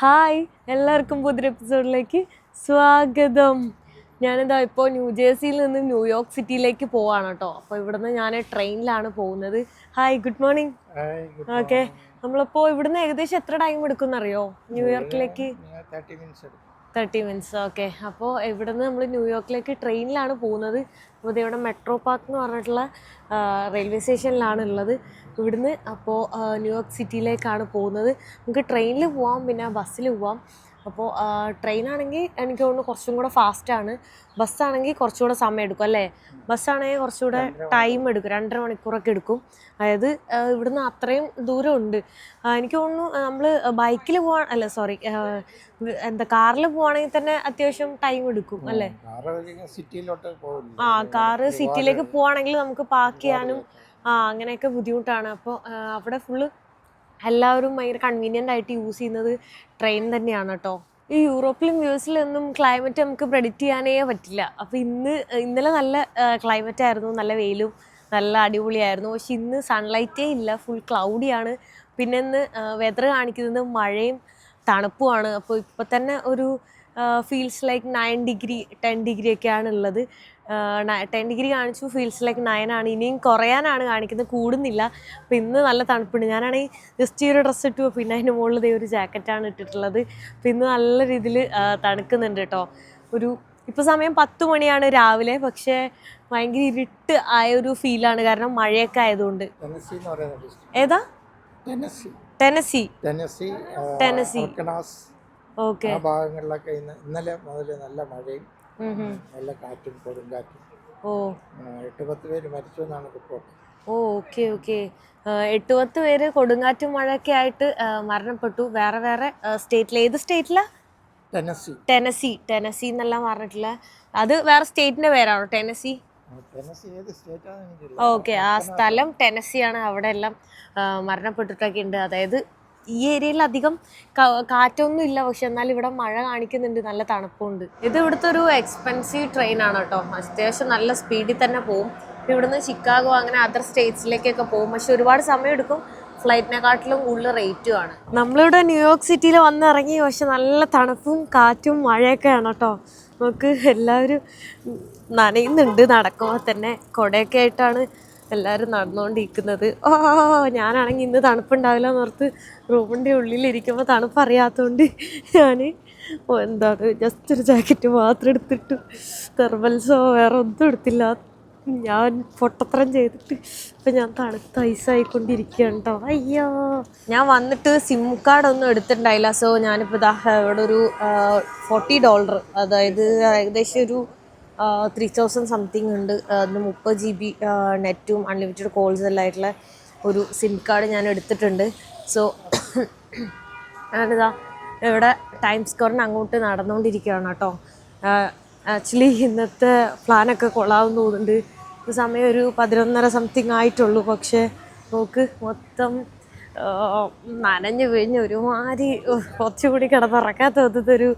Hi എല്ലാവർക്കും പുതിയൊരു എപ്പിസോഡിലേക്ക് സ്വാഗതം. ഞാനിതാ ഇപ്പോൾ ന്യൂജേഴ്സിയിൽ നിന്ന് ന്യൂയോർക്ക് സിറ്റിയിലേക്ക് പോവാണ് കേട്ടോ. അപ്പോൾ ഇവിടുന്ന് ഞാൻ ട്രെയിനിലാണ് പോകുന്നത്. ഹായ് ഗുഡ് മോർണിംഗ് ഓക്കെ നമ്മളിപ്പോൾ ഇവിടുന്ന് ഏകദേശം എത്ര ടൈം എടുക്കും എന്നറിയോ ന്യൂയോർക്കിലേക്ക് തേർട്ടി മിനിറ്റ്സ് ഓക്കെ അപ്പോൾ ഇവിടുന്ന് നമ്മൾ ന്യൂയോർക്കിലേക്ക് ട്രെയിനിലാണ് പോകുന്നത്. അപ്പോൾ ഇവിടെ മെട്രോ പാർക്ക് എന്ന് പറഞ്ഞിട്ടുള്ള റെയിൽവേ സ്റ്റേഷനിലാണ് ഉള്ളത്. ഇവിടുന്ന് അപ്പോൾ ന്യൂയോർക്ക് സിറ്റിയിലേക്കാണ് പോകുന്നത്. നമുക്ക് ട്രെയിനിൽ പോവാം പിന്നെ ബസ്സിൽ പോവാം. അപ്പോൾ ട്രെയിനാണെങ്കിൽ എനിക്ക് തോന്നുന്നു കുറച്ചും കൂടെ ഫാസ്റ്റാണ്. ബസ്സാണെങ്കിൽ കുറച്ചുകൂടെ സമയം എടുക്കും അല്ലേ? ബസ്സാണെങ്കിൽ കുറച്ചുകൂടെ ടൈം എടുക്കും രണ്ടര മണിക്കൂറൊക്കെ എടുക്കും. അതായത് ഇവിടുന്ന് അത്രയും ദൂരം ഉണ്ട് ആ, എനിക്ക് തോന്നുന്നു നമ്മൾ ബൈക്കിൽ പോവാ അല്ല സോറി എന്താ കാറിൽ പോവാണെങ്കിൽ തന്നെ അത്യാവശ്യം ടൈം എടുക്കും അല്ലേ? ആ കാറ് സിറ്റിയിലേക്ക് പോവാണെങ്കിൽ നമുക്ക് പാർക്ക് ചെയ്യാനും ആ അങ്ങനെയൊക്കെ ബുദ്ധിമുട്ടാണ്. അപ്പോൾ അവിടെ ഫുള്ള് എല്ലാവരും ഭയങ്കര കൺവീനിയന്റ് ആയിട്ട് യൂസ് ചെയ്യുന്നത് ട്രെയിൻ തന്നെയാണ് കേട്ടോ ഈ യൂറോപ്പിലും യു എസിലൊന്നും ക്ലൈമറ്റ് നമുക്ക് പ്രെഡിക്റ്റ് ചെയ്യാനേ പറ്റില്ല. അപ്പോൾ ഇന്ന് ഇന്നലെ നല്ല ക്ലൈമറ്റ് ആയിരുന്നു നല്ല വെയിലും നല്ല അടിപൊളിയായിരുന്നു. പക്ഷെ ഇന്ന് സൺലൈറ്റേ ഇല്ല ഫുൾ ക്ലൗഡിയാണ് പിന്നെ ഇന്ന് വെതർ കാണിക്കുന്നത് മഴയും തണുപ്പുമാണ്. അപ്പോൾ ഇപ്പോൾ തന്നെ ഒരു feels like nine degree ten degree ഒക്കെയാണ് ഉള്ളത് ടെൻ ഡിഗ്രി കാണിച്ചു ഫീൽസ് ലൈക്ക് നയൻ ആണ്. ഇനിയും കുറയാനാണ് കാണിക്കുന്നത്. കൂടുന്നില്ല. അപ്പോൾ ഇന്ന് നല്ല തണുപ്പുണ്ട്. ഞാനാണെങ്കിൽ ജസ്റ്റ് ഈ ഒരു ഡ്രസ്സ് ഇട്ടു. പിന്നെ അതിന് മുകളിൽ ദേ ഒരു ജാക്കറ്റാണ് ഇട്ടിട്ടുള്ളത്. അപ്പോൾ ഇന്ന് നല്ല രീതിയിൽ തണുക്കുന്നുണ്ട് കേട്ടോ ഒരു ഇപ്പോൾ സമയം പത്ത് മണിയാണ് രാവിലെ. പക്ഷേ ഭയങ്കര ഇരുട്ട് ആയ ഒരു ഫീലാണ് കാരണം മഴയൊക്കെ ആയതുകൊണ്ട്. ഏതാ? ടെനസി ടെനസി ടെനസി ഓക്കെ ഭാഗങ്ങളിലൊക്കെ ഇന്ന് ഇന്നലെ മുതൽ നല്ല മഴയും നല്ല കാറ്റും കൊടുങ്കാറ്റും ഓ. എട്ട് പത്ത് പേര് മരിച്ചു എന്നാണ് റിപ്പോർട്ട്. ഓ ഓക്കെ ഓക്കെ. എട്ട് പത്ത് പേര് കൊടുങ്കാറ്റും മഴയൊക്കെ ആയിട്ട് മരണപ്പെട്ടു. വേറെ വേറെ സ്റ്റേറ്റിൽ ഏത് സ്റ്റേറ്റിലാ? ടെനസി ടെനസി ടെനസി എന്നെല്ലാം പറഞ്ഞിട്ടില്ല അത് വേറെ സ്റ്റേറ്റിന്റെ പേരാണോ ടെനസി ഓക്കെ ആ സ്ഥലം ടെനസിയാണ് അവിടെ എല്ലാം മരണപ്പെട്ടിട്ടൊക്കെ ഉണ്ട് അതായത് ഈ ഏരിയയിൽ അധികം കാറ്റൊന്നും ഇല്ല പക്ഷെ എന്നാൽ ഇവിടെ മഴ കാണിക്കുന്നുണ്ട്. നല്ല തണുപ്പുണ്ട്. ഇത് ഇവിടുത്തെ ഒരു എക്സ്പെൻസീവ് ട്രെയിൻ ആണ് കേട്ടോ. അത്യാവശ്യം നല്ല സ്പീഡിൽ തന്നെ പോകും ഇവിടുന്ന് ചിക്കാഗോ അങ്ങനെ അതർ സ്റ്റേറ്റ്സിലേക്കൊക്കെ പോകും പക്ഷെ ഒരുപാട് സമയം എടുക്കും ഫ്ലൈറ്റിനെക്കാട്ടിലും കൂടുതൽ റേറ്റും ആണ്. നമ്മളിവിടെ ന്യൂയോർക്ക് സിറ്റിയിൽ വന്നിറങ്ങി. പക്ഷെ നല്ല തണുപ്പും കാറ്റും മഴയൊക്കെയാണ് കേട്ടോ. നമുക്ക് എല്ലാവരും നനയുന്നുണ്ട്. നടക്കുമ്പോൾ തന്നെ കുടയൊക്കെ ആയിട്ടാണ് എല്ലാവരും നടന്നുകൊണ്ടിരിക്കുന്നത് ഓ ഞാനാണെങ്കിൽ ഇന്ന് തണുപ്പുണ്ടാവില്ല എന്നോർത്ത് റൂമിന്റെ ഉള്ളിലിരിക്കുമ്പോൾ തണുപ്പ് അറിയാത്തതുകൊണ്ട് ഞാൻ എന്താണ് ജസ്റ്റ് ഒരു ജാക്കറ്റ് മാത്രം എടുത്തിട്ട് തെർമൽസോ വേറെ ഒന്നും എടുത്തില്ല. ഞാൻ പൊട്ടത്തരം ചെയ്തിട്ട് ഇപ്പം ഞാൻ തണുത്ത് ഐസായിക്കൊണ്ടിരിക്കുകയാണ് കേട്ടോ അയ്യോ. ഞാൻ വന്നിട്ട് സിം കാർഡ് ഒന്നും എടുത്തിട്ടുണ്ടായില്ല. സോ ഞാനിപ്പോൾ ഇതാ ഇവിടെ ഒരു ഫോർട്ടി ഡോളർ അതായത് ഏകദേശം ഒരു ത്രീ തൗസൻഡ് സംതിങ് ഉണ്ട്. അതിന് മുപ്പത് ജി ബി നെറ്റും അൺലിമിറ്റഡ് കോൾസ് എല്ലാം ആയിട്ടുള്ള ഒരു സിം കാർഡ് ഞാൻ എടുത്തിട്ടുണ്ട്. സോ ഞാനിതാ ഇവിടെ ടൈം സ്ക്വയറിന് അങ്ങോട്ട് നടന്നുകൊണ്ടിരിക്കുകയാണ് കേട്ടോ. ആക്ച്വലി ഇന്നത്തെ പ്ലാനൊക്കെ കൊള്ളാമെന്ന് തോന്നുന്നുണ്ട്. സമയം ഒരു പതിനൊന്നര സംതിങ് ആയിട്ടുള്ളൂ. പക്ഷേ നോക്ക് മൊത്തം നനഞ്ഞ് പിഴിഞ്ഞ് ഒരുമാതിരി കുറച്ചുകൂടി കിടന്നിറക്കാത്ത തോന്നുന്നൊരു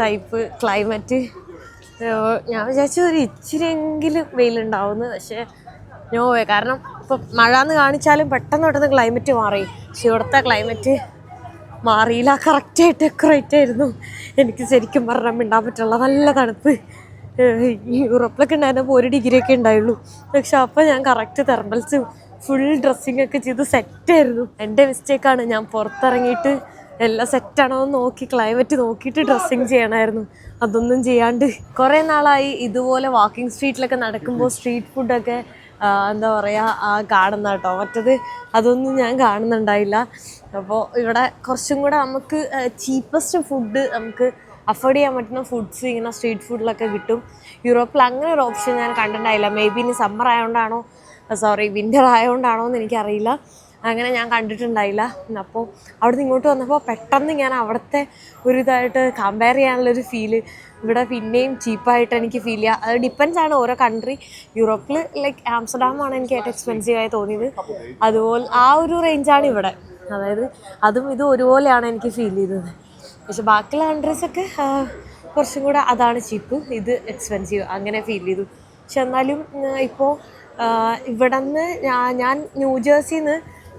ടൈപ്പ് ക്ലൈമറ്റ് ഞാൻ വിചാരിച്ചു ഒരു ഇച്ചിരിയെങ്കിലും വെയിലുണ്ടാവുമെന്ന് പക്ഷേ നോ വേ. കാരണം ഇപ്പം മഴ എന്ന് കാണിച്ചാലും പെട്ടെന്ന് പെട്ടെന്ന് ക്ലൈമറ്റ് മാറി. പക്ഷെ ഇവിടുത്തെ ക്ലൈമറ്റ് മാറിയില്ല. കറക്റ്റായിട്ട് ഡെക്കറേറ്റ് ആയിരുന്നു. എനിക്ക് ശരിക്കും പറഞ്ഞാൽ മിണ്ടാൻ പറ്റുള്ള നല്ല തണുപ്പ്. യൂറോപ്പിലൊക്കെ ഉണ്ടായിരുന്നപ്പോൾ ഒരു ഡിഗ്രി ഒക്കെ ഉണ്ടായുള്ളൂ. പക്ഷെ അപ്പോൾ ഞാൻ കറക്റ്റ് തെർമൽസ് ഫുൾ ഡ്രസ്സിങ് ഒക്കെ ചെയ്ത് സെറ്റായിരുന്നു എന്റെ മിസ്റ്റേക്കാണ് ഞാൻ പുറത്തിറങ്ങിയിട്ട് എല്ലാം സെറ്റാണോ എന്ന് നോക്കി ക്ലൈമറ്റ് നോക്കിയിട്ട് ഡ്രസ്സിങ് ചെയ്യണമായിരുന്നു അതൊന്നും ചെയ്യാണ്ട് കുറേ നാളായി ഇതുപോലെ വാക്കിംഗ് സ്ട്രീറ്റിലൊക്കെ നടക്കുമ്പോൾ സ്ട്രീറ്റ് ഫുഡൊക്കെ എന്താ പറയുക ആ കാണുന്ന കേട്ടോ മറ്റത് അതൊന്നും ഞാൻ കാണുന്നുണ്ടായില്ല. അപ്പോൾ ഇവിടെ കുറച്ചും കൂടെ നമുക്ക് ചീപ്പസ്റ്റ് ഫുഡ് നമുക്ക് അഫോർഡ് ചെയ്യാൻ പറ്റുന്ന ഫുഡ്സ് ഇങ്ങനെ സ്ട്രീറ്റ് ഫുഡിലൊക്കെ കിട്ടും. യൂറോപ്പിൽ അങ്ങനെ ഒരു ഓപ്ഷൻ ഞാൻ കണ്ടിട്ടുണ്ടായില്ല. മേ ബി ഇനി സമ്മർ ആയതുകൊണ്ടാണോ സോറി വിന്റർ ആയതുകൊണ്ടാണോ എന്ന് എനിക്കറിയില്ല. അങ്ങനെ ഞാൻ കണ്ടിട്ടുണ്ടായില്ല. അപ്പോൾ അവിടെ നിന്ന് ഇങ്ങോട്ട് വന്നപ്പോൾ പെട്ടെന്ന് ഞാൻ അവിടുത്തെ ഒരു ഇതായിട്ട് കമ്പയർ ചെയ്യാനുള്ളൊരു ഫീൽ ഇവിടെ പിന്നെയും ചീപ്പായിട്ട് എനിക്ക് ഫീൽ ചെയ്യുക അത് ഡിപ്പെൻസ് ആണ് ഓരോ കൺട്രി യൂറോപ്പിൽ ലൈക്ക് ആംസ്റ്റർഡാമാണ് എനിക്ക് ഏറ്റവും എക്സ്പെൻസീവ് ആയി തോന്നിയത്. അതുപോലെ ആ ഒരു റേഞ്ചാണ് ഇവിടെ. അതായത് അതും ഇതും ഒരുപോലെയാണ് എനിക്ക് ഫീൽ ചെയ്തത്. പക്ഷെ ബാക്കിയുള്ള കൺട്രീസൊക്കെ കുറച്ചും കൂടെ അതാണ് ചീപ്പ് ഇത് എക്സ്പെൻസീവ് അങ്ങനെ ഫീൽ ചെയ്തു. പക്ഷെ എന്നാലും ഇപ്പോൾ ഇവിടെ നിന്ന് ഞാൻ ന്യൂജേഴ്സിന്ന്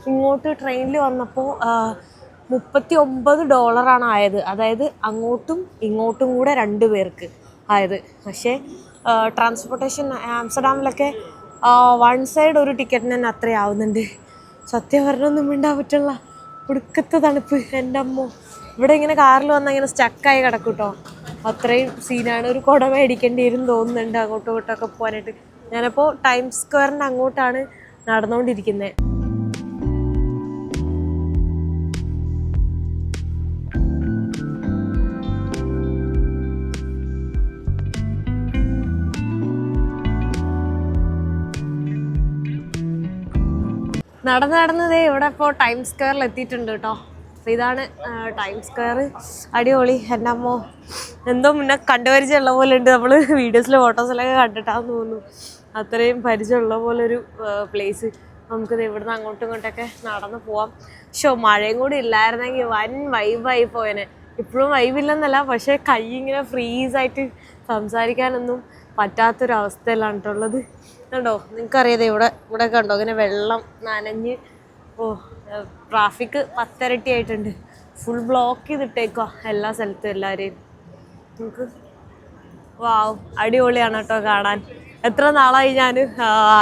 ഇങ്ങോട്ട് ട്രെയിനിൽ വന്നപ്പോൾ മുപ്പത്തി ഒമ്പത് ഡോളറാണ് ആയത്. അതായത് അങ്ങോട്ടും ഇങ്ങോട്ടും കൂടെ രണ്ട് പേർക്ക് ആയത്. പക്ഷേ ട്രാൻസ്പോർട്ടേഷൻ ആംസ്റ്റർഡാമിലൊക്കെ വൺ സൈഡ് ഒരു ടിക്കറ്റിന് തന്നെ അത്രയും ആവുന്നുണ്ട്. സത്യം പറഞ്ഞൊന്നും മിണ്ടാൻ പറ്റുള്ള ഒടുക്കത്തെ തണുപ്പ്. എന്റെ അമ്മോ. ഇവിടെ ഇങ്ങനെ കാറിൽ വന്നാൽ ഇങ്ങനെ സ്റ്റക്കായി കിടക്കും കേട്ടോ അത്രയും സീനാണ് ഒരു കുട മേടിക്കേണ്ടി വരും തോന്നുന്നുണ്ട് അങ്ങോട്ടും ഇങ്ങോട്ടൊക്കെ പോകാനായിട്ട്. ഞാനപ്പോൾ ടൈം സ്ക്വയറിന്റെ അങ്ങോട്ടാണ് നടന്നുകൊണ്ടിരിക്കുന്നത് നടന്ന് നടന്നതേ ഇവിടെ ഇപ്പോൾ ടൈം സ്ക്വയറിൽ എത്തിയിട്ടുണ്ട് കേട്ടോ. ഇതാണ് ടൈം സ്ക്വയർ അടിപൊളി. എന്റെ അമ്മോ എന്തോ മുന്നേ കണ്ടുപരിചയമുള്ള പോലെ ഉണ്ട്. നമ്മൾ വീഡിയോസിലെ ഫോട്ടോസിലൊക്കെ കണ്ടിട്ടാന്ന് തോന്നുന്നു. അത്രയും പരിചയമുള്ള പോലെ ഒരു പ്ലേസ് നമുക്കിത് ഇവിടുന്ന് അങ്ങോട്ടും ഇങ്ങോട്ടൊക്കെ നടന്ന് പോവാം. ഷോ മഴയും കൂടി ഇല്ലായിരുന്നെങ്കിൽ വൻ വൈബായി പോയനെ. ഇപ്പോഴും വൈബില്ലെന്നല്ല പക്ഷേ കൈ ഇങ്ങനെ ഫ്രീസായിട്ട് സംസാരിക്കാനൊന്നും പറ്റാത്തൊരവസ്ഥയിലാണ് കേട്ടുള്ളത് കണ്ടോ? നിങ്ങൾക്ക് നിങ്ങൾക്കറിയാതെ ഇവിടെ ഇവിടെ കണ്ടോ? ഇങ്ങനെ വെള്ളം നനഞ്ഞ് ഓ ട്രാഫിക് പത്തരട്ടി ആയിട്ടുണ്ട് ഫുൾ ബ്ലോക്ക് ചെയ്തിട്ടേക്കോ എല്ലാ സ്ഥലത്തും എല്ലാവരെയും. നിങ്ങൾക്ക് വാവ് അടിപൊളിയാണ് കേട്ടോ കാണാൻ. എത്ര നാളായി ഞാൻ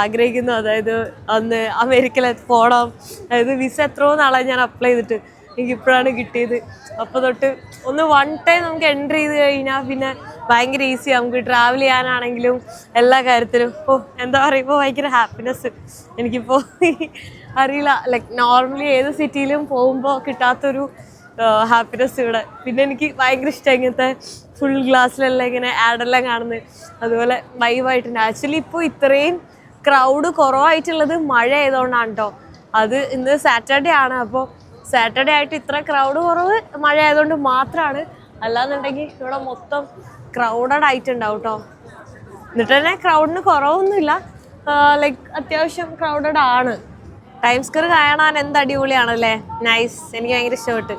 ആഗ്രഹിക്കുന്നു. അതായത് അന്ന് അമേരിക്കയിൽ പോകണം അതായത് വിസ എത്രയോ നാളായി ഞാൻ അപ്ലൈ ചെയ്തിട്ട് എനിക്ക് ഇപ്പോഴാണ് കിട്ടിയത്. അപ്പോൾ തൊട്ട് ഒന്ന് വൺ ടൈം നമുക്ക് എൻട്രി ചെയ്ത് കഴിഞ്ഞാൽ പിന്നെ ഭയങ്കര ഈസി നമുക്ക് ട്രാവൽ ചെയ്യാനാണെങ്കിലും എല്ലാ കാര്യത്തിലും. ഓ എന്താ പറയുമ്പോൾ ഭയങ്കര ഹാപ്പിനെസ് എനിക്കിപ്പോൾ അറിയില്ല. ലൈക്ക് നോർമലി ഏത് സിറ്റിയിലും പോകുമ്പോൾ കിട്ടാത്തൊരു ഹാപ്പിനെസ് ഇവിടെ. പിന്നെ എനിക്ക് ഭയങ്കര ഇഷ്ടം ഇങ്ങനത്തെ ഫുൾ ഗ്ലാസ്സിലെല്ലാം ഇങ്ങനെ ആഡെല്ലാം കാണുന്നത്. അതുപോലെ വൈവായിട്ടുണ്ട് ആക്ച്വലി ഇപ്പോൾ ഇത്രയും ക്രൗഡ് കുറവായിട്ടുള്ളത് മഴ ആയതുകൊണ്ടാണ് കേട്ടോ അത് ഇന്ന് സാറ്റർഡേ ആണ്. അപ്പോൾ സാറ്റർഡേ ആയിട്ട് ഇത്ര ക്രൗഡ് കുറവ് മഴ ആയതുകൊണ്ട് മാത്രമാണ് അല്ലാന്നുണ്ടെങ്കിൽ ഇവിടെ മൊത്തം ക്രൗഡഡ് ആയിട്ടുണ്ടാവും കേട്ടോ എന്നിട്ട് തന്നെ ക്രൗഡിന് കുറവൊന്നുമില്ല. ലൈക്ക് അത്യാവശ്യം ക്രൗഡഡ് ആണ്. ടൈം സ്ക്വയർ കാണാൻ എന്ത് അടിപൊളിയാണല്ലേ? നൈസ് എനിക്ക് ഭയങ്കര ഇഷ്ടപ്പെട്ടു.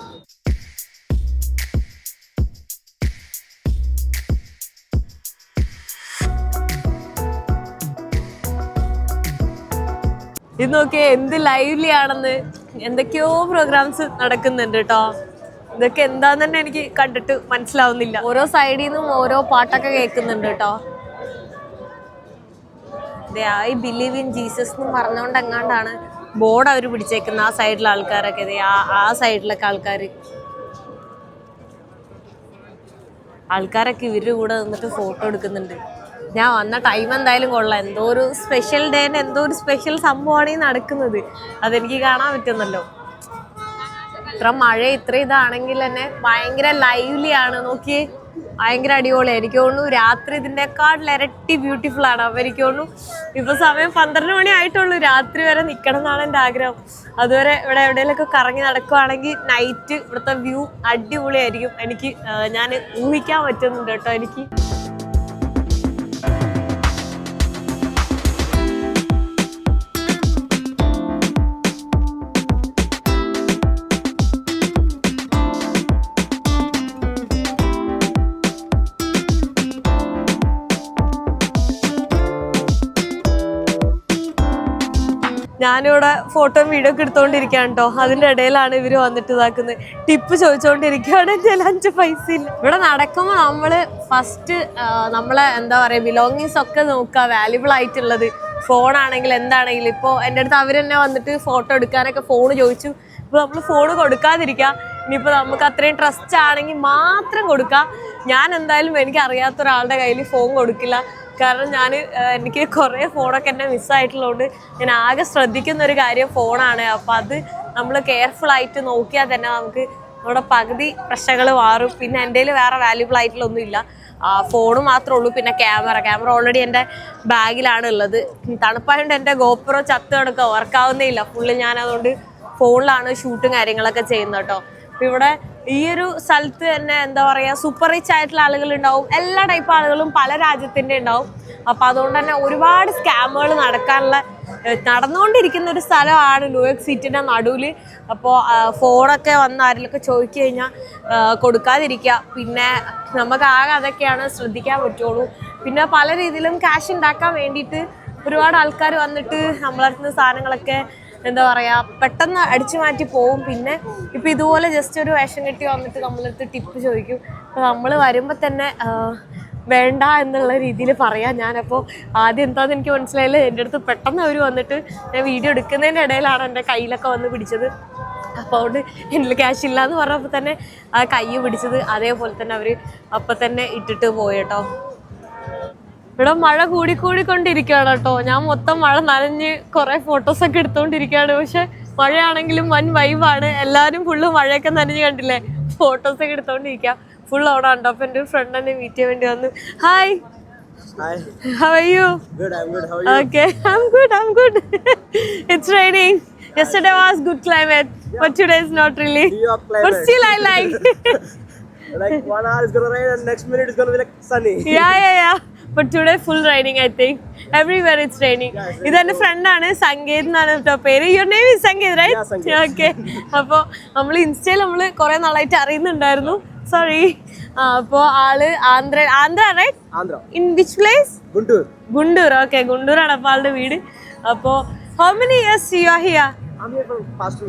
ഇത് നോക്കിയേ എന്ത് ലൈവ്ലി ആണെന്ന്. എന്തൊക്കെയോ പ്രോഗ്രാംസ് നടക്കുന്നുണ്ട് കേട്ടോ ഇതൊക്കെ എന്താന്ന് തന്നെ എനിക്ക് കണ്ടിട്ട് മനസ്സിലാവുന്നില്ല. ഓരോ സൈഡിൽ നിന്നും ഓരോ പാട്ടൊക്കെ കേൾക്കുന്നുണ്ട് കേട്ടോ ഐ ബിലീവ് ഇൻ ജീസസ് എന്ന് പറഞ്ഞുകൊണ്ട് എങ്ങാണ്ടാണ് ബോർഡ് അവർ പിടിച്ചേക്കുന്ന ആ സൈഡിലെ ആൾക്കാരൊക്കെ. ആ ആ സൈഡിലൊക്കെ ആൾക്കാർ ആൾക്കാരൊക്കെ ഇവരുടെ കൂടെ നിന്നിട്ട് ഫോട്ടോ എടുക്കുന്നുണ്ട്. ഞാൻ വന്ന ടൈം എന്തായാലും കൊള്ളാം. എന്തോ ഒരു സ്പെഷ്യൽ ഡേന് എന്തോ ഒരു സ്പെഷ്യൽ സംഭവമാണ് ഈ നടക്കുന്നത്. അതെനിക്ക് കാണാൻ പറ്റുന്നല്ലോ ഇത്ര മഴ ഇത്ര ഇതാണെങ്കിൽ തന്നെ ഭയങ്കര ലൈവ്ലി ആണ്. നോക്കി ഭയങ്കര അടിപൊളിയാണ് എനിക്ക് തോന്നുന്നു രാത്രി ഇതിന്റെക്കാട്ടിൽ ഇരട്ടി ബ്യൂട്ടിഫുൾ ആണ്. അപ്പം എനിക്ക് തോന്നുന്നു ഇപ്പൊ സമയം പന്ത്രണ്ട് മണി ആയിട്ടുള്ളൂ. രാത്രി വരെ നിൽക്കണം എന്നാണ് എന്റെ ആഗ്രഹം. അതുവരെ ഇവിടെ എവിടെയെങ്കിലൊക്കെ കറങ്ങി നടക്കുവാണെങ്കിൽ നൈറ്റ് ഇവിടുത്തെ വ്യൂ അടിപൊളിയായിരിക്കും. എനിക്ക് ഞാൻ ഊഹിക്കാൻ പറ്റുന്നുണ്ട് കേട്ടോ എനിക്ക്. ഞാനിവിടെ ഫോട്ടോ വീഡിയോ ഒക്കെ എടുത്തോണ്ടിരിക്കുകയാണ് കേട്ടോ അതിന്റെ ഇടയിലാണ് ഇവർ വന്നിട്ട് ഇതാക്കുന്നത്. ടിപ്പ് ചോദിച്ചോണ്ടിരിക്കുകയാണ് ഞാൻ അഞ്ച് പൈസ ഇല്ല ഇവിടെ നടക്കുമ്പോൾ നമ്മൾ ഫസ്റ്റ് നമ്മളെ എന്താ പറയാ ബിലോങ്ങിങ്സ് ഒക്കെ നോക്കുക. വാല്യുബിൾ ആയിട്ടുള്ളത്. ഫോൺ ആണെങ്കിൽ എന്താണെങ്കിലും. ഇപ്പോൾ എന്റെ അടുത്ത് അവർ തന്നെ വന്നിട്ട് ഫോട്ടോ എടുക്കാനൊക്കെ ഫോൺ ചോദിച്ചു. ഇപ്പോൾ നമ്മൾ ഫോൺ കൊടുക്കാതിരിക്കുക. ഇനിയിപ്പോൾ നമുക്ക് അത്രയും ട്രസ്റ്റ് ആണെങ്കിൽ മാത്രം കൊടുക്കാം ഞാൻ എന്തായാലും എനിക്ക് അറിയാത്ത ഒരാളുടെ കയ്യിൽ ഫോൺ കൊടുക്കില്ല. കാരണം ഞാൻ എനിക്ക് കുറേ ഫോണൊക്കെ എന്നെ മിസ്സായിട്ടുള്ളതുകൊണ്ട് ഞാൻ ആകെ ശ്രദ്ധിക്കുന്ന ഒരു കാര്യം ഫോണാണ്. അപ്പോൾ അത് നമ്മൾ കെയർഫുൾ ആയിട്ട് നോക്കിയാൽ തന്നെ നമുക്ക് നമ്മുടെ പകുതി പ്രശ്നങ്ങൾ മാറും. പിന്നെ എന്റെ വേറെ വാല്യുബിൾ ആയിട്ടുള്ള ഒന്നുമില്ല ഫോൺ മാത്രമേ ഉള്ളൂ. പിന്നെ ക്യാമറ. ക്യാമറ ഓൾറെഡി എന്റെ ബാഗിലാണ് ഉള്ളത്. തണുപ്പായതുകൊണ്ട് എന്റെ ഗോപ്രോ ചത്ത് കിടക്കുക വർക്കാവുന്നേ ഇല്ല. ഫുള്ള് ഞാൻ അതുകൊണ്ട് ഫോണിലാണ് ഷൂട്ടും കാര്യങ്ങളൊക്കെ ചെയ്യുന്നത് കേട്ടോ. ഇവിടെ ഈ ഒരു സ്ഥലത്ത് തന്നെ എന്താ പറയുക സൂപ്പർ റിച്ച് ആയിട്ടുള്ള ആളുകൾ ഉണ്ടാവും എല്ലാ ടൈപ്പ് ആളുകളും പല രാജ്യത്തിന്റെ ഉണ്ടാവും. അപ്പോൾ അതുകൊണ്ട് തന്നെ ഒരുപാട് സ്കാമുകൾ നടക്കാനുള്ള നടന്നുകൊണ്ടിരിക്കുന്ന ഒരു സ്ഥലമാണ് ന്യൂയോർക്ക് സിറ്റിന്റെ നടുവിൽ അപ്പോൾ ഫോണൊക്കെ വന്ന് ആരെങ്കിലൊക്കെ ചോദിച്ചു കഴിഞ്ഞാൽ കൊടുക്കാതിരിക്കുക. പിന്നെ നമുക്ക് ആകെ അതൊക്കെയാണ് ശ്രദ്ധിക്കാൻ പറ്റുള്ളൂ. പിന്നെ പല രീതിയിലും ക്യാഷ് ഉണ്ടാക്കാൻ വേണ്ടിയിട്ട് ഒരുപാട് ആൾക്കാർ വന്നിട്ട് നമ്മളടുത്ത് സാധനങ്ങളൊക്കെ എന്താ പറയാ പെട്ടെന്ന് അടിച്ചു മാറ്റി പോവും. പിന്നെ ഇപ്പൊ ഇതുപോലെ ജസ്റ്റ് ഒരു വേഷം കെട്ടി വന്നിട്ട് നമ്മളടുത്ത് ടിപ്പ് ചോദിക്കും. അപ്പൊ നമ്മൾ വരുമ്പോ തന്നെ വേണ്ട എന്നുള്ള രീതിയിൽ പറയാം. ഞാനപ്പോൾ ആദ്യം എന്താന്ന് എനിക്ക് മനസ്സിലായില്ല. എന്റെ അടുത്ത് പെട്ടെന്ന് അവർ വന്നിട്ട് ഞാൻ വീഡിയോ എടുക്കുന്നതിന്റെ ഇടയിലാണ് എന്റെ കയ്യിലൊക്കെ വന്ന് പിടിച്ചത്. അപ്പോൾ അതുകൊണ്ട് എന്റെ ക്യാഷ് ഇല്ല എന്ന് പറഞ്ഞപ്പോൾ തന്നെ ആ കൈ പിടിച്ചത്. അതേപോലെ തന്നെ അവർ അപ്പം തന്നെ ഇട്ടിട്ട് പോയി കേട്ടോ. ഇവിടെ മഴ കൂടി കൂടിക്കൊണ്ടിരിക്കുകയാണ് കേട്ടോ. ഞാൻ മൊത്തം മഴ നനഞ്ഞ് കുറെ ഫോട്ടോസ് ഒക്കെ എടുത്തുകൊണ്ടിരിക്കുകയാണ് പക്ഷെ മഴയാണെങ്കിലും വൻ വൈബാണ് എല്ലാവരും ഫുള്ള് മഴയൊക്കെ നനഞ്ഞു കണ്ടില്ലേ? ഫോട്ടോസ് ഒക്കെ എടുത്തോണ്ടിരിക്കാം ഫുള്ള് അവിടെ ഉണ്ടോ അപ്പൊ എന്റെ ഒരു ഫ്രണ്ട് എന്നെ മീറ്റ് ചെയ്യാൻ വേണ്ടി വന്ന് hi okay But today full I I think. Everywhere it's raining. ഇത് എന്റെ ഫ്രണ്ടാണ് സംഗീത് എന്നാണ് കേട്ടോ പേര്. Your name is Sangeeth right. Okay അപ്പോൾ നമ്മൾ ഇൻസ്റ്റയിൽ നമ്മൾ കുറേ നാളായിട്ട് അറിയുന്നുണ്ടായിരുന്നു. സോറി അപ്പോൾ ആൾ Andhra Andhra right. In which place. Guntur. Okay ഗുണ്ടൂരാണ് അപ്പോൾ ആളുടെ വീട്. അപ്പോൾ how many years you are here okay here for past two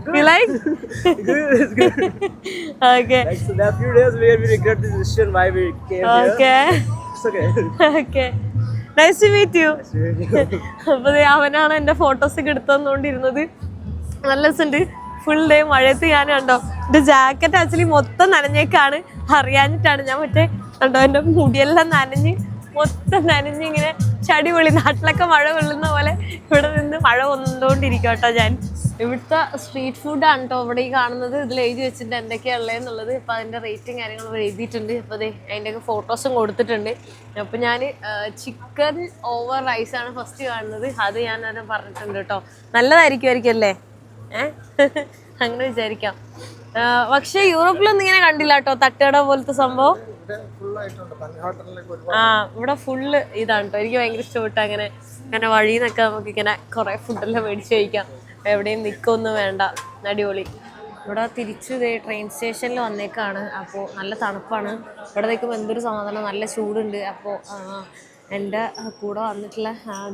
here? You like? good, it's good. okay. Like, so there are few days where we regret the decision why we came here. Okay. It's okay. okay. Nice to meet you It's അപ്പൊ അവനാണ് എന്റെ photos ഒക്കെ എടുത്തു തന്നോണ്ടിരുന്നത് നല്ല രസമുണ്ട് full day മഴയത്ത് ഞാൻ കണ്ടോ എന്റെ ജാക്കറ്റ് ആക്ച്വലി മൊത്തം നനഞ്ഞേക്കാണ് അറിയാഞ്ഞിട്ടാണ് ഞാൻ മറ്റേ കണ്ടോ എന്റെ മുടിയെല്ലാം നനഞ്ഞ് മൊത്തം നനഞ്ഞ് ഇങ്ങനെ ചടി പൊളി നാട്ടിലൊക്കെ മഴ കൊള്ളുന്ന പോലെ ഇവിടെ നിന്ന് മഴ കൊന്നുകൊണ്ടിരിക്കും കേട്ടോ ഞാൻ ഇവിടുത്തെ സ്ട്രീറ്റ് ഫുഡാണ് കേട്ടോ ഇവിടെ ഈ കാണുന്നത്. ഇതിൽ എഴുതി വെച്ചിട്ട് എന്തൊക്കെയാണ് ഉള്ളതെന്നുള്ളത് അപ്പോൾ അതിന്റെ റേറ്റും കാര്യങ്ങളും എഴുതിയിട്ടുണ്ട്. അപ്പോൾ അതെ അതിന്റെയൊക്കെ ഫോട്ടോസും കൊടുത്തിട്ടുണ്ട്. അപ്പോൾ ഞാൻ ചിക്കൻ ഓവർ റൈസ് ആണ് ഫസ്റ്റ് കാണുന്നത്. അത് ഞാൻ തന്നെ പറഞ്ഞിട്ടുണ്ട് കേട്ടോ. നല്ലതായിരിക്കുമായിരിക്കും അല്ലേ? ഏഹ് അങ്ങനെ വിചാരിക്കാം. പക്ഷേ യൂറോപ്പിലൊന്നും ഇങ്ങനെ കണ്ടില്ല കേട്ടോ. തട്ടുകട പോലത്തെ സംഭവം. ആ ഇവിടെ ഫുള്ള് ഇതാണ് കേട്ടോ. എനിക്ക് ഭയങ്കര ഇഷ്ടപ്പെട്ടു അങ്ങനെ അങ്ങനെ വഴിയിൽ നിന്നൊക്കെ നമുക്ക് ഇങ്ങനെ കുറെ ഫുഡെല്ലാം മേടിച്ച് കഴിക്കാം. എവിടെയും നിൽക്കൊന്നും വേണ്ട. അടിപൊളി. ഇവിടെ തിരിച്ച് ട്രെയിൻ സ്റ്റേഷനിൽ വന്നേക്കാണ്. അപ്പോൾ നല്ല തണുപ്പാണ്. ഇവിടെ നിൽക്കുമ്പോൾ എന്തൊരു സമാധാനം. നല്ല ചൂടുണ്ട്. അപ്പോൾ എന്റെ കൂടെ വന്നിട്ടുള്ള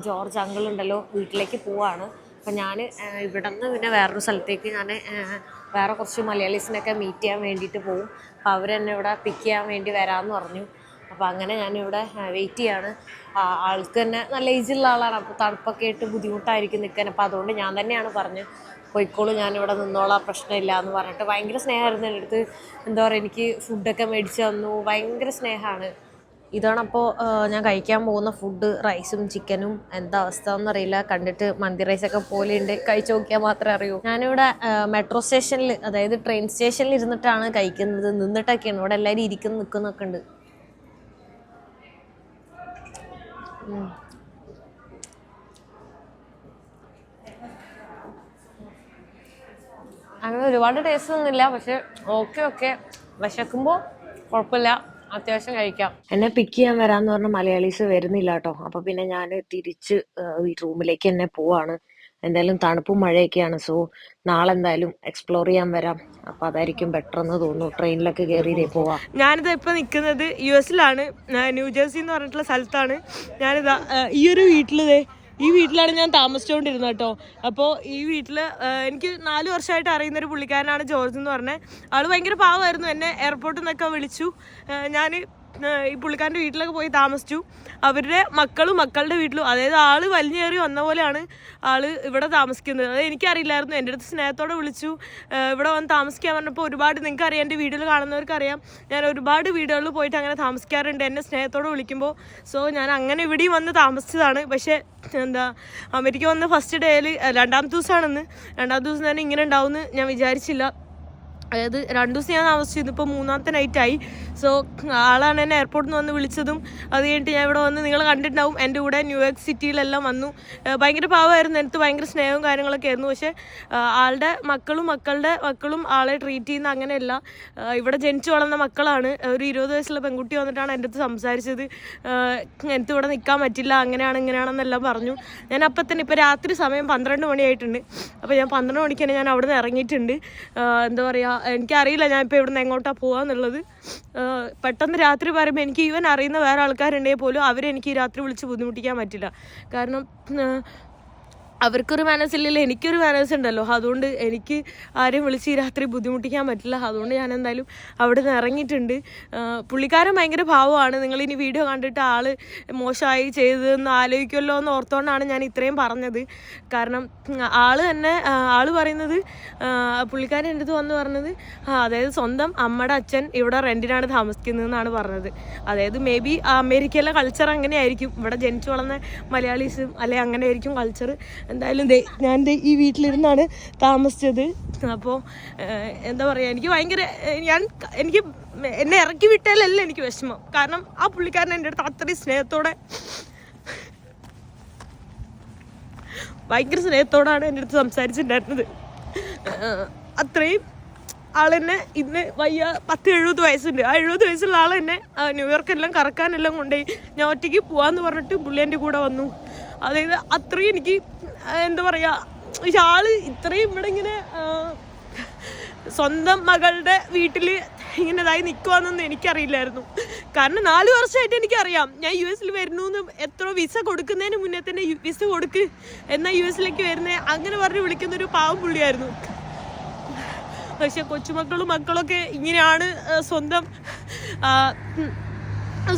ജോർജ് അങ്കിൾ ഉണ്ടല്ലോ വീട്ടിലേക്ക് പോവാണ്. അപ്പം ഞാൻ ഇവിടെ നിന്ന് പിന്നെ വേറൊരു സ്ഥലത്തേക്ക് ഞാൻ വേറെ കുറച്ച് മലയാളീസിനൊക്കെ മീറ്റ് ചെയ്യാൻ വേണ്ടിയിട്ട് പോവും. അപ്പോൾ അവരെന്നെ ഇവിടെ പിക്ക് ചെയ്യാൻ വേണ്ടി വരാമെന്ന് പറഞ്ഞു. അപ്പോൾ അങ്ങനെ ഞാനിവിടെ വെയിറ്റ് ചെയ്യാണ്. ആൾക്ക് തന്നെ നല്ല ഏജുള്ള ആളാണ്. അപ്പോൾ തണുപ്പൊക്കെ ആയിട്ട് ബുദ്ധിമുട്ടായിരിക്കും നിൽക്കാൻ. അപ്പോൾ അതുകൊണ്ട് ഞാൻ തന്നെയാണ് പറഞ്ഞ് പോയിക്കോളൂ ഞാനിവിടെ നിന്നോളാം പ്രശ്നമില്ല എന്ന് പറഞ്ഞിട്ട്. ഭയങ്കര സ്നേഹമായിരുന്നു എന്റെ അടുത്ത്. എന്താ പറയുക എനിക്ക് ഫുഡൊക്കെ മേടിച്ച് തന്നു. ഭയങ്കര സ്നേഹമാണ്. ഇതാണ് അപ്പോൾ ഞാൻ കഴിക്കാൻ പോകുന്ന ഫുഡ് റൈസും ചിക്കനും എന്താ അവസ്ഥ എന്നറിയില്ല കണ്ടിട്ട് മന്തി റൈസൊക്കെ പോലെയുണ്ട്. കഴിച്ചു നോക്കിയാൽ മാത്രമേ അറിയൂ. ഞാനിവിടെ മെട്രോ സ്റ്റേഷനിൽ അതായത് ട്രെയിൻ സ്റ്റേഷനിൽ ഇരുന്നിട്ടാണ് കഴിക്കുന്നത്. നിന്നിട്ടൊക്കെയാണ്. ഇവിടെ എല്ലാവരും ഇരിക്കുന്ന നിൽക്കുന്നൊക്കെ ഉണ്ട്. അങ്ങനെ ഒരുപാട് ടേസ്റ്റ് ഒന്നുമില്ല പക്ഷെ ഓക്കെ ഓക്കെ വിശക്കുമ്പോൾ കുഴപ്പമില്ല. അത്യാവശ്യം കഴിക്കാം. എന്നെ പിക്ക് ചെയ്യാൻ വരാന്ന് പറഞ്ഞ മലയാളീസ് വരുന്നില്ല കേട്ടോ അപ്പൊ പിന്നെ ഞാൻ തിരിച്ച് റൂമിലേക്ക് തന്നെ പോവാണ്. എന്തായാലും തണുപ്പും മഴയൊക്കെയാണ്. സോ നാളെ എന്തായാലും എക്സ്പ്ലോർ ചെയ്യാൻ വരാം. അപ്പൊ അതായിരിക്കും ബെറ്റർ എന്ന് തോന്നുന്നു. ട്രെയിനിലൊക്കെ കയറി പോവാം. ഞാനിത് ഇപ്പോൾ നിൽക്കുന്നത് യു എസിലാണ്. ന്യൂജേഴ്സി എന്ന് പറഞ്ഞിട്ടുള്ള സ്ഥലത്താണ്. ഞാനിതാ ഈ ഒരു വീട്ടിലിതേ ഈ വീട്ടിലാണ് ഞാൻ താമസിച്ചുകൊണ്ടിരുന്നത് കേട്ടോ അപ്പോൾ ഈ വീട്ടിൽ എനിക്ക് നാല് വർഷമായിട്ട് അറിയുന്ന ഒരു പുള്ളിക്കാരനാണ് ജോർജ് എന്ന് പറഞ്ഞത് ആൾ ഭയങ്കര പാവമായിരുന്നു. എന്നെ എയർപോർട്ടിൽ നിന്നൊക്കെ വിളിച്ചു. ഞാൻ ഈ പുള്ളിക്കാരന്റെ വീട്ടിലൊക്കെ പോയി താമസിച്ചു. അവരുടെ മക്കളും മക്കളുടെ വീട്ടിലും അതായത് ആൾ വലിഞ്ഞേറി വന്ന പോലെയാണ് ആൾ ഇവിടെ താമസിക്കുന്നത്. അത് എനിക്കറിയില്ലായിരുന്നു. എന്റെ അടുത്ത് സ്നേഹത്തോടെ വിളിച്ചു. ഇവിടെ വന്ന് താമസിക്കാൻ പറഞ്ഞപ്പോൾ ഒരുപാട് നിങ്ങൾക്ക് അറിയാം എന്റെ വീഡിയോയിൽ കാണുന്നവർക്ക് അറിയാം ഞാൻ ഒരുപാട് വീടുകളിൽ പോയിട്ട് അങ്ങനെ താമസിക്കാറുണ്ട്. എന്നെ സ്നേഹത്തോടെ വിളിക്കുമ്പോൾ. സോ ഞാൻ അങ്ങനെ ഇവിടെയും വന്ന് താമസിച്ചതാണ്. പക്ഷേ എന്താ അമേരിക്ക വന്ന ഫസ്റ്റ് ഡേയിൽ രണ്ടാമത്തെ ദിവസമാണെന്ന്. രണ്ടാമത്തെ ദിവസം തന്നെ ഇങ്ങനെ ഉണ്ടാവുമെന്ന് ഞാൻ വിചാരിച്ചില്ല. അതായത് രണ്ടു ദിവസം ഞാൻ താമസിച്ചു ഇതിപ്പോൾ മൂന്നാമത്തെ നൈറ്റായി സോ ആളാണ് എന്നെ എയർപോർട്ടിൽ നിന്ന് വന്ന് വിളിച്ചതും അത് കഴിഞ്ഞിട്ട് ഞാൻ ഇവിടെ വന്ന് നിങ്ങൾ കണ്ടിട്ടുണ്ടാവും. എന്റെ കൂടെ ന്യൂയോർക്ക് സിറ്റിയിലെല്ലാം വന്നു. ഭയങ്കര പാവമായിരുന്നു. എനിക്ക് ഭയങ്കര സ്നേഹവും കാര്യങ്ങളൊക്കെ ആയിരുന്നു. പക്ഷേ ആളുടെ മക്കളും മക്കളുടെ മക്കളും ആളെ ട്രീറ്റ് ചെയ്യുന്ന അങ്ങനെയല്ല. ഇവിടെ ജനിച്ചു വളർന്ന മക്കളാണ്. ഒരു ഇരുപത് വയസ്സുള്ള പെൺകുട്ടി വന്നിട്ടാണ് എന്റെ അടുത്ത് സംസാരിച്ചത്. എനിക്ക് ഇവിടെ നിൽക്കാൻ പറ്റില്ല. അങ്ങനെയാണ് ഇങ്ങനെയാണെന്നെല്ലാം പറഞ്ഞു. ഞാൻ അപ്പം തന്നെ ഇപ്പോൾ രാത്രി സമയം പന്ത്രണ്ട് മണിയായിട്ടുണ്ട്. അപ്പോൾ ഞാൻ പന്ത്രണ്ട് മണിക്ക് തന്നെ ഞാൻ അവിടെ നിന്ന് ഇറങ്ങിയിട്ടുണ്ട് എന്താ പറയുക എനിക്കറിയില്ല. ഞാൻ ഇപ്പോൾ ഇവിടുന്ന് എങ്ങോട്ടാണ് പോകാന്നുള്ളത് ആ, പെട്ടെന്ന് രാത്രി പറയുമ്പോൾ എനിക്ക് ഈവൻ അറിയുന്ന വേറെ ആൾക്കാരുണ്ടെങ്കിൽ പോലും അവരെനിക്ക് രാത്രി വിളിച്ച് ബുദ്ധിമുട്ടിക്കാൻ പറ്റില്ല. കാരണം അവർക്കൊരു മനസ്സില്ലല്ലോ എനിക്കൊരു ഉണ്ടല്ലോ അതുകൊണ്ട് എനിക്ക് ആരെയും വിളിച്ച് ഈ രാത്രി ബുദ്ധിമുട്ടിക്കാൻ പറ്റില്ല. അതുകൊണ്ട് ഞാൻ എന്തായാലും അവിടെ നിന്ന് ഇറങ്ങിയിട്ടുണ്ട് പുള്ളിക്കാരൻ ഭയങ്കര ഭാവമാണ്. നിങ്ങൾ ഇനി വീഡിയോ കണ്ടിട്ട് ആൾ മോശമായി ചെയ്തതെന്ന് ആലോചിക്കുമല്ലോ എന്ന് ഓർത്തുകൊണ്ടാണ് ഞാൻ ഇത്രയും പറഞ്ഞത്. കാരണം ആൾ തന്നെ ആൾ പറയുന്നത് പുള്ളിക്കാരൻ എന്റെ അടുത്ത് വന്ന് പറഞ്ഞത് അതായത് സ്വന്തം അമ്മയുടെ അച്ഛൻ ഇവിടെ റെന്റിനാണ് താമസിക്കുന്നതെന്നാണ് പറഞ്ഞത്. അതായത് മേ ബി അമേരിക്കയിലെ കൾച്ചർ അങ്ങനെയായിരിക്കും. ഇവിടെ ജനിച്ചു വളർന്ന മലയാളീസും അല്ലെ അങ്ങനെയായിരിക്കും കൾച്ചർ എന്തായാലും ഞാൻ ഈ വീട്ടിലിരുന്നാണ് താമസിച്ചത്. അപ്പോൾ എന്താ പറയുക എനിക്ക് ഭയങ്കര ഞാൻ എനിക്ക് എന്നെ ഇറക്കി വിട്ടാലല്ല എനിക്ക് വിഷമം. കാരണം ആ പുള്ളിക്കാരൻ എന്റെ അടുത്ത് അത്രയും സ്നേഹത്തോടെ ഭയങ്കര സ്നേഹത്തോടാണ് എന്റെ അടുത്ത് സംസാരിച്ചിട്ടുണ്ടായിരുന്നത്. അത്രയും ആളെന്നെ ഇന്ന് വയ്യ പത്ത് എഴുപത് വയസ്സുണ്ട്. ആ എഴുപത് വയസ്സുള്ള ആൾ എന്നെ ആ, ന്യൂയോർക്കെല്ലാം കറക്കാനെല്ലാം കൊണ്ടുപോയി. ഞാൻ ഒറ്റയ്ക്ക് പോവാന്ന് പറഞ്ഞിട്ട് പുള്ളി എന്റെ കൂടെ വന്നു. അതായത് അത്രയും എനിക്ക് എന്താ പറയുക പക്ഷെ ആൾ ഇത്രയും ഇവിടെ ഇങ്ങനെ സ്വന്തം മകളുടെ വീട്ടിൽ ഇങ്ങനെതായി നിൽക്കുവാന്നൊന്നും എനിക്കറിയില്ലായിരുന്നു. കാരണം നാല് വർഷമായിട്ട് എനിക്കറിയാം ഞാൻ യു എസിൽ വരുന്നു എത്ര വിസ കൊടുക്കുന്നതിന് മുന്നേ തന്നെ വിസ കൊടുക്ക് എന്നാൽ യു എസിലേക്ക് വരുന്നേ അങ്ങനെ പറഞ്ഞ് വിളിക്കുന്നൊരു പാവം പുള്ളിയായിരുന്നു. പക്ഷെ കൊച്ചുമക്കളും മക്കളൊക്കെ ഇങ്ങനെയാണ് സ്വന്തം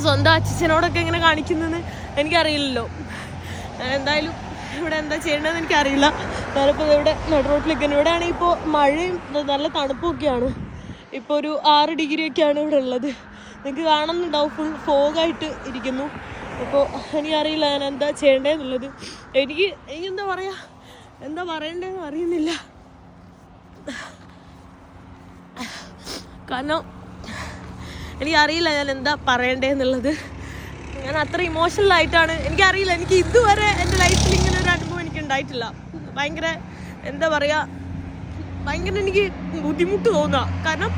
സ്വന്തം അച്ഛനോടൊക്കെ ഇങ്ങനെ കാണിക്കുന്നതെന്ന് എനിക്കറിയില്ലല്ലോ. എന്തായാലും ഇവിടെ എന്താ ചെയ്യേണ്ടതെന്ന് എനിക്കറിയില്ല. ഞാനിപ്പോൾ ഇവിടെ നട റോട്ടിലേക്ക് ഇവിടെ ആണെങ്കിൽ ഇപ്പോൾ മഴയും നല്ല തണുപ്പൊക്കെയാണ്. ഇപ്പോൾ ഒരു ആറ് ഡിഗ്രി ഒക്കെയാണ് ഇവിടെ ഉള്ളത്. നിങ്ങൾക്ക് കാണുന്നുണ്ടാവും ഫുൾ ഫോഗായിട്ട് ഇരിക്കുന്നു. അപ്പോൾ എനിക്കറിയില്ല ഞാൻ എന്താ ചെയ്യേണ്ടതെന്നുള്ളത്. എനിക്ക് എനിക്ക് എന്താ പറയുക എന്താ പറയണ്ടതെന്ന് അറിയുന്നില്ല. കാരണം എനിക്കറിയില്ല ഞാൻ എന്താ പറയണ്ടേന്നുള്ളത് ഞാൻ അത്ര ഇമോഷണൽ ആയിട്ടാണ്. എനിക്കറിയില്ല എനിക്ക് ഇതുവരെ എന്റെ ലൈഫിൽ ഇങ്ങനെ ഒരു അനുഭവം എനിക്ക് ഉണ്ടായിട്ടില്ല. ഭയങ്കര എന്താ പറയുക ഭയങ്കര എനിക്ക് ബുദ്ധിമുട്ട് തോന്നുക. കാരണം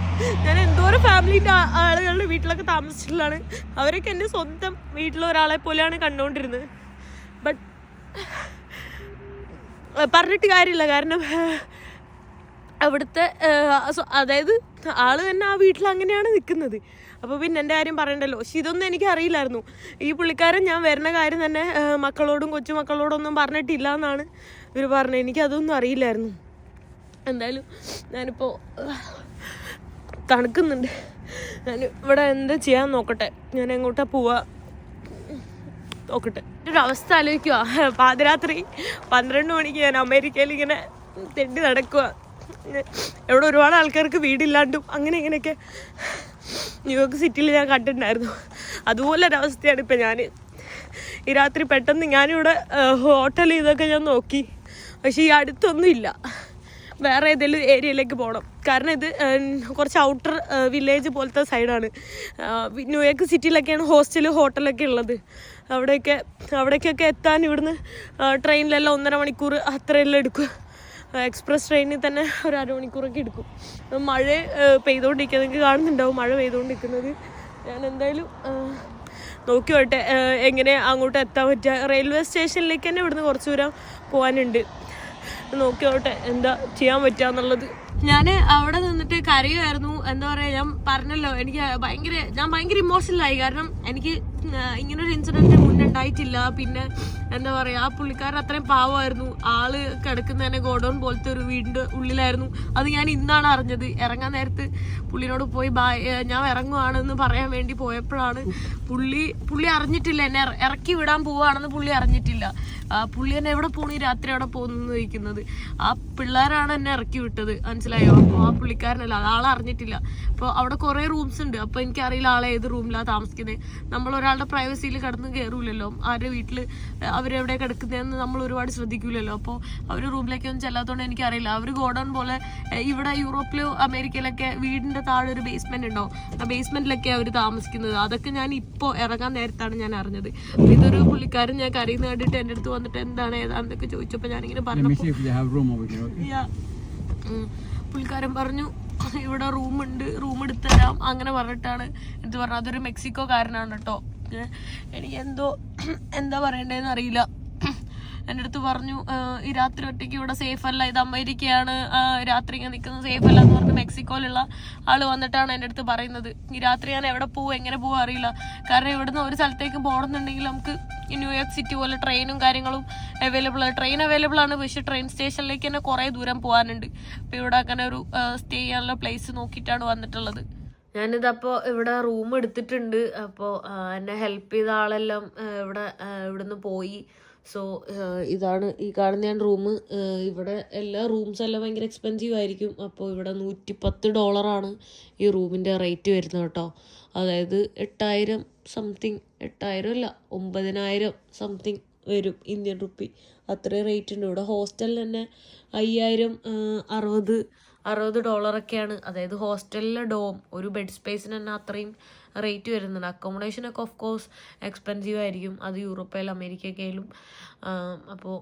ഞാൻ എന്തോരം ഫാമിലിന്റെ ആളുകളുടെ വീട്ടിലൊക്കെ താമസിച്ചിട്ടുള്ളതാണ്. അവരൊക്കെ എന്റെ സ്വന്തം വീട്ടിലെ ഒരാളെ പോലെയാണ് കണ്ടുകൊണ്ടിരുന്നത്. ബട്ട് പറഞ്ഞിട്ട് കാര്യമില്ല. കാരണം അവിടുത്തെ അതായത് ആൾ തന്നെ ആ വീട്ടിൽ അങ്ങനെയാണ് നിൽക്കുന്നത്. അപ്പോൾ പിന്നെ എന്റെ കാര്യം പറയണ്ടല്ലോ? പക്ഷെ ഇതൊന്നും എനിക്ക് അറിയില്ലായിരുന്നു ഈ പുള്ളിക്കാരൻ ഞാൻ വരുന്ന കാര്യം തന്നെ മക്കളോടും കൊച്ചുമക്കളോടൊന്നും പറഞ്ഞിട്ടില്ല എന്നാണ് ഇവർ പറഞ്ഞത്. എനിക്കതൊന്നും അറിയില്ലായിരുന്നു. എന്തായാലും ഞാനിപ്പോൾ തണുക്കുന്നുണ്ട്. ഞാൻ ഇവിടെ എന്താ ചെയ്യാൻ നോക്കട്ടെ. ഞാൻ എങ്ങോട്ടാ പോവാ? നോക്കട്ടെ. ഒരു അവസ്ഥ ആലോചിക്കുക പാതിരാത്രി പന്ത്രണ്ട് മണിക്ക് ഞാൻ അമേരിക്കയിൽ ഇങ്ങനെ തെണ്ടി നടക്കുക ഇവിടെ ഒരുപാട് ആൾക്കാർക്ക് വീടില്ലാണ്ടും അങ്ങനെ ഇങ്ങനെയൊക്കെ ന്യൂയോർക്ക് സിറ്റിയിൽ ഞാൻ കണ്ടിട്ടുണ്ടായിരുന്നു. അതുപോലെ ഒരവസ്ഥയാണ് ഇപ്പം ഞാൻ ഈ രാത്രി പെട്ടെന്ന് ഞാനിവിടെ ഹോട്ടൽ ഇതൊക്കെ ഞാൻ നോക്കി. പക്ഷേ ഈ അടുത്തൊന്നും ഇല്ല. വേറെ ഏതെങ്കിലും ഏരിയയിലേക്ക് പോകണം കാരണം ഇത് കുറച്ച് ഔട്ടർ വില്ലേജ് പോലത്തെ സൈഡാണ്. ന്യൂയോർക്ക് സിറ്റിയിലൊക്കെയാണ് ഹോസ്റ്റൽ ഹോട്ടലൊക്കെ ഉള്ളത്. അവിടെയൊക്കെ അവിടേക്കൊക്കെ എത്താൻ ഇവിടുന്ന് ട്രെയിനിലെല്ലാം ഒന്നര മണിക്കൂർ അത്രയെല്ലാം എടുക്കും എക്സ്പ്രസ് ട്രെയിനിൽ തന്നെ ഒരു അരമണിക്കൂറൊക്കെ എടുക്കും. മഴ പെയ്തുകൊണ്ടിരിക്കുക നിങ്ങൾക്ക് കാണുന്നുണ്ടാവും. മഴ പെയ്തുകൊണ്ടിരിക്കുന്നത്. ഞാൻ എന്തായാലും നോക്കി വട്ടെ എങ്ങനെ അങ്ങോട്ട് എത്താൻ പറ്റുക. റെയിൽവേ സ്റ്റേഷനിലേക്ക് തന്നെ ഇവിടുന്ന് കുറച്ച് ദൂരം പോകാനുണ്ട്. നോക്കി വട്ടെ എന്താ ചെയ്യാൻ പറ്റുക എന്നുള്ളത്. ഞാൻ അവിടെ നിന്നിട്ട് കരയുമായിരുന്നു. എന്താ പറയുക ഞാൻ പറഞ്ഞല്ലോ എനിക്ക് ഭയങ്കര ഞാൻ ഭയങ്കര ഇമോഷണലായി കാരണം എനിക്ക് ഇങ്ങനൊരു ഇൻസിഡന്റ് ഇൻസിഡന്റ് മുന്നേ ഉണ്ടായിട്ടില്ല. പിന്നെ എന്താ പറയാ ആ പുള്ളിക്കാരൻ അത്രയും പാവമായിരുന്നു. ആൾ കിടക്കുന്നതന്നെ ഗോഡൗൺ പോലത്തെ ഒരു വീടിന്റെ ഉള്ളിലായിരുന്നു. അത് ഞാൻ ഇന്നാണ് അറിഞ്ഞത്. ഇറങ്ങാൻ നേരത്ത് പുള്ളിനോട് പോയി ഞാൻ ഇറങ്ങുവാണെന്ന് പറയാൻ വേണ്ടി പോയപ്പോഴാണ് പുള്ളി പുള്ളി അറിഞ്ഞിട്ടില്ല. എന്നെ ഇറക്കി വിടാൻ പോവാണെന്ന് പുള്ളി അറിഞ്ഞിട്ടില്ല. പുള്ളി എന്നെ എവിടെ പോണു? രാത്രി അവിടെ പോകുന്നു ചോദിക്കുന്നത്. ആ പിള്ളേരാണ് എന്നെ ഇറക്കി വിട്ടത്. മനസ്സിലായോ? അപ്പോൾ ആ പുള്ളിക്കാരനല്ല ആളെ അറിഞ്ഞിട്ടില്ല. അപ്പോൾ അവിടെ കുറേ റൂംസ് ഉണ്ട്. അപ്പോൾ എനിക്കറിയില്ല ആളെ ഏത് റൂമിലാണ് താമസിക്കുന്നത് നമ്മൾ ഒരാളുടെ പ്രൈവസിയിൽ കടന്ന് കയറൂലല്ലോ ആരുടെ വീട്ടിൽ അവരെവിടെ കിടക്കുന്നതെന്ന് നമ്മൾ ഒരുപാട് ശ്രദ്ധിക്കൂലല്ലോ. അപ്പോൾ അവർ റൂമിലേക്കൊന്നും ചെല്ലാത്തതുകൊണ്ട് എനിക്കറിയില്ല. അവർ ഗോഡൗൺ പോലെ ഇവിടെ യൂറോപ്പിലോ അമേരിക്കയിലൊക്കെ വീടിന്റെ താഴെ ഒരു ബേസ്മെന്റ് ഉണ്ടാവും. ആ ബേസ്മെന്റിലൊക്കെ അവർ താമസിക്കുന്നത്. അതൊക്കെ ഞാൻ ഇപ്പോൾ ഇറങ്ങാൻ നേരത്താണ് ഞാൻ അറിഞ്ഞത്. ഇതൊരു പുള്ളിക്കാരൻ ഞാൻ കരയുന്ന കണ്ടിട്ട് എന്റെ അടുത്ത് വന്നിട്ട് എന്താണ് ഏതാണെന്നൊക്കെ ചോദിച്ചപ്പോൾ ഞാനിങ്ങനെ പറഞ്ഞു. പുള്ളിക്കാരൻ പറഞ്ഞു ഇവിടെ റൂമുണ്ട്. റൂം എടുത്തരാം അങ്ങനെ പറഞ്ഞിട്ടാണ് എന്ത് പറഞ്ഞത്. അതൊരു മെക്സിക്കോക്കാരനാണ് കേട്ടോ. ഏ, എനിക്ക് എന്തോ എന്താ പറയണ്ടേന്ന് അറിയില്ല. എന്റെ അടുത്ത് പറഞ്ഞു ഈ രാത്രി ഒറ്റയ്ക്ക് ഇവിടെ സേഫ് അല്ല ഇത് അമേരിക്കയാണ് രാത്രി ഇങ്ങനെ നിൽക്കുന്നത് സേഫ് അല്ല എന്ന് പറഞ്ഞ് മെക്സിക്കോയിലുള്ള ആൾ വന്നിട്ടാണ് എന്റെ അടുത്ത് പറയുന്നത്. ഈ രാത്രി ഞാൻ എവിടെ പോകും എങ്ങനെ പോകും അറിയില്ല. കാരണം ഇവിടുന്ന് ഒരു സ്ഥലത്തേക്ക് പോകണമെന്നുണ്ടെങ്കിൽ നമുക്ക് ന്യൂയോർക്ക് സിറ്റി പോലെ ട്രെയിനും കാര്യങ്ങളും അവൈലബിൾ ആണ്. ട്രെയിൻ അവൈലബിൾ ആണ് പക്ഷേ ട്രെയിൻ സ്റ്റേഷനിലേക്ക് തന്നെ കുറേ ദൂരം പോകാനുണ്ട്. അപ്പോൾ ഇവിടെ അങ്ങനെ ഒരു സ്റ്റേ ചെയ്യാനുള്ള പ്ലേസ് നോക്കിയിട്ടാണ് വന്നിട്ടുള്ളത്. ഞാനിതപ്പോൾ ഇവിടെ റൂം എടുത്തിട്ടുണ്ട്. അപ്പോൾ എന്നെ ഹെൽപ്പ് ചെയ്ത ആളെല്ലാം ഇവിടെ ഇവിടുന്ന് പോയി. സോ ഇതാണ് ഈ കാണുന്ന ഞാൻ റൂം. ഇവിടെ എല്ലാ റൂംസ് എല്ലാം ഭയങ്കര എക്സ്പെൻസീവ് ആയിരിക്കും. അപ്പോൾ ഇവിടെ നൂറ്റി പത്ത് ഡോളറാണ് ഈ റൂമിന്റെ റേറ്റ് വരുന്നത് കേട്ടോ. അതായത് എട്ടായിരം സംതിങ് എട്ടായിരം അല്ല ഒമ്പതിനായിരം സംതിങ് വരും ഇന്ത്യൻ റുപ്പി അത്രയും റേറ്റ് ഉണ്ട്. ഇവിടെ ഹോസ്റ്റലിൽ തന്നെ അയ്യായിരം അറുപത് അറുപത് ഡോളറൊക്കെയാണ്. അതായത് ഹോസ്റ്റലിലെ ഡോം ഒരു ബെഡ് സ്പേസിന് തന്നെ അത്രയും റേറ്റ് വരുന്നുണ്ട്. അക്കോമഡേഷനൊക്കെ ഓഫ് കോഴ്സ് എക്സ്പെൻസീവ് ആയിരിക്കും. അത് യൂറോപ്പിലും അമേരിക്കയിലും അപ്പോൾ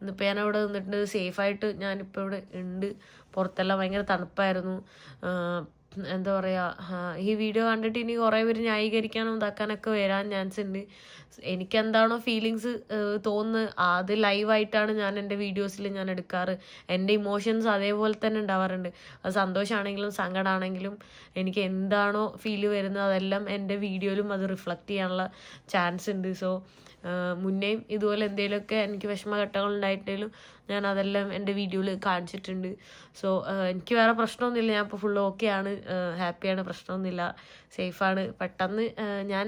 ഇന്നിപ്പോൾ ഞാൻ അവിടെ നിന്നിട്ടുണ്ട്. സേഫായിട്ട് ഞാനിപ്പോൾ ഇവിടെ ഉണ്ട്. പുറത്തെല്ലാം ഭയങ്കര തണുപ്പായിരുന്നു. എന്താ പറയുക ഈ വീഡിയോ കണ്ടിട്ട് ഇനി കുറേ പേര് ന്യായീകരിക്കാനും ഇതാക്കാനൊക്കെ വരാൻ ചാൻസ് ഉണ്ട് എനിക്കെന്താണോ ഫീലിങ്സ് തോന്നുന്നത് അത് ലൈവായിട്ടാണ് ഞാൻ എന്റെ വീഡിയോസിൽ ഞാൻ എടുക്കാറ്. എന്റെ ഇമോഷൻസ് അതേപോലെ തന്നെ ഉണ്ടാവാറുണ്ട് അത് സന്തോഷമാണെങ്കിലും സങ്കടമാണെങ്കിലും എനിക്ക് എന്താണോ ഫീൽ വരുന്നത് അതെല്ലാം എന്റെ വീഡിയോയിലും അത് റിഫ്ലക്റ്റ് ചെയ്യാനുള്ള ചാൻസ് ഉണ്ട് സോ മുന്നേയും ഇതുപോലെ എന്തെങ്കിലുമൊക്കെ എനിക്ക് വിഷമഘട്ടങ്ങൾ ഉണ്ടായിട്ടുണ്ടെങ്കിലും ഞാൻ അതെല്ലാം എന്റെ വീഡിയോയിൽ കാണിച്ചിട്ടുണ്ട്. സോ എനിക്ക് വേറെ പ്രശ്നമൊന്നുമില്ല. ഞാൻ ഇപ്പോൾ ഫുൾ ഓക്കെയാണ് ഹാപ്പിയാണ് പ്രശ്നമൊന്നുമില്ല. സേഫാണ് പെട്ടെന്ന് ഞാൻ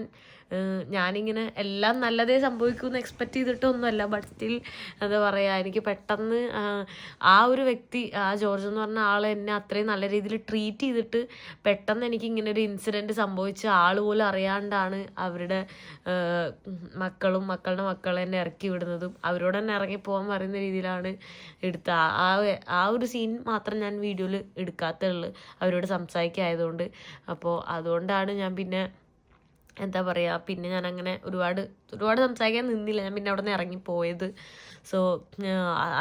ഞാനിങ്ങനെ എല്ലാം നല്ലതേ സംഭവിക്കുമെന്ന് എക്സ്പെക്ട് ചെയ്തിട്ടൊന്നുമല്ല ബട്ട് സ്റ്റിൽ എന്താ പറയുക എനിക്ക് പെട്ടെന്ന് ആ, ഒരു വ്യക്തി ആ ജോർജ് എന്ന് പറഞ്ഞ ആൾ എന്നെ അത്രയും നല്ല രീതിയിൽ ട്രീറ്റ് ചെയ്തിട്ട് പെട്ടെന്ന് എനിക്ക് ഇങ്ങനെ ഒരു ഇൻസിഡന്റ് സംഭവിച്ച ആൾ പോലും അറിയാണ്ടാണ് അവരുടെ മക്കളും മക്കളുടെ മക്കളെ എന്നെ ഇറക്കി വിടുന്നതും അവരോട് തന്നെ ഇറങ്ങി പോകാൻ പറയുന്ന രീതിയിലാണ് എടുത്ത ആ ആ ഒരു സീൻ മാത്രം ഞാൻ വീഡിയോയിൽ എടുക്കാത്തുള്ളൂ അവരോട് സംസാരിക്കായതുകൊണ്ട്. അപ്പോൾ അതുകൊണ്ടാണ് ഞാൻ പിന്നെ എന്താ പറയുക പിന്നെ ഞാൻ അങ്ങനെ ഒരുപാട് ഒരുപാട് സംസാരിക്കാൻ നിന്നില്ല. ഞാൻ പിന്നെ അവിടെ നിന്ന് ഇറങ്ങിപ്പോയത് സോ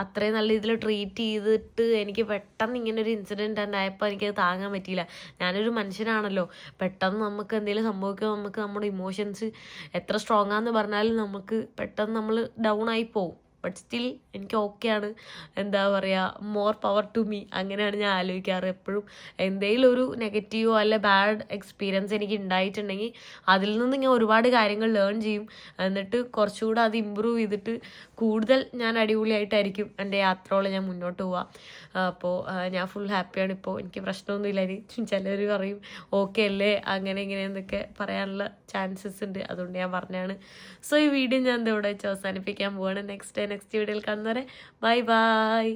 അത്രയും നല്ല രീതിയിൽ ട്രീറ്റ് ചെയ്തിട്ട് എനിക്ക് പെട്ടെന്ന് ഇങ്ങനെ ഒരു ഇൻസിഡന്റ് ഉണ്ടായപ്പോൾ എനിക്കത് താങ്ങാൻ പറ്റിയില്ല. ഞാനൊരു മനുഷ്യനാണല്ലോ. പെട്ടെന്ന് നമുക്ക് എന്തെങ്കിലും സംഭവിക്കുമ്പോൾ നമുക്ക് നമ്മുടെ ഇമോഷൻസ് എത്ര സ്ട്രോങ് ആണെന്ന് പറഞ്ഞാലും നമുക്ക് പെട്ടെന്ന് നമ്മൾ ഡൗൺ ആയി പോകും ബട്ട് സ്റ്റിൽ എനിക്ക് ഓക്കെയാണ് എന്താ പറയുക മോർ പവർ ടു മീ അങ്ങനെയാണ് ഞാൻ ആലോചിക്കാറ് എപ്പോഴും. എന്തെങ്കിലും ഒരു നെഗറ്റീവോ അല്ല ബാഡ് എക്സ്പീരിയൻസ് എനിക്ക് ഉണ്ടായിട്ടുണ്ടെങ്കിൽ അതിൽ നിന്ന് ഞാൻ ഒരുപാട് കാര്യങ്ങൾ ലേൺ ചെയ്യും. എന്നിട്ട് കുറച്ചുകൂടെ അത് ഇമ്പ്രൂവ് ചെയ്തിട്ട് കൂടുതൽ ഞാൻ അടിപൊളിയായിട്ടായിരിക്കും എന്റെ യാത്രകൾ ഞാൻ മുന്നോട്ട് പോവുക. അപ്പോൾ ഞാൻ ഫുൾ ഹാപ്പിയാണ് ഇപ്പോൾ എനിക്ക് പ്രശ്നമൊന്നുമില്ല. ഇനി ചിലർ പറയും ഓക്കെ അല്ലേ? അങ്ങനെ ഇങ്ങനെ എന്നൊക്കെ പറയാനുള്ള ചാൻസസ് ഉണ്ട്. അതുകൊണ്ട് ഞാൻ പറഞ്ഞാണ്. സോ ഈ വീഡിയോ ഞാൻ ഇവിടെ വെച്ച് അവസാനിപ്പിക്കാൻ പോവാണ്. നെക്സ്റ്റ് നെക്സ്റ്റ് വീഡിയോയിൽ കാണുന്നവരെ. Bye bye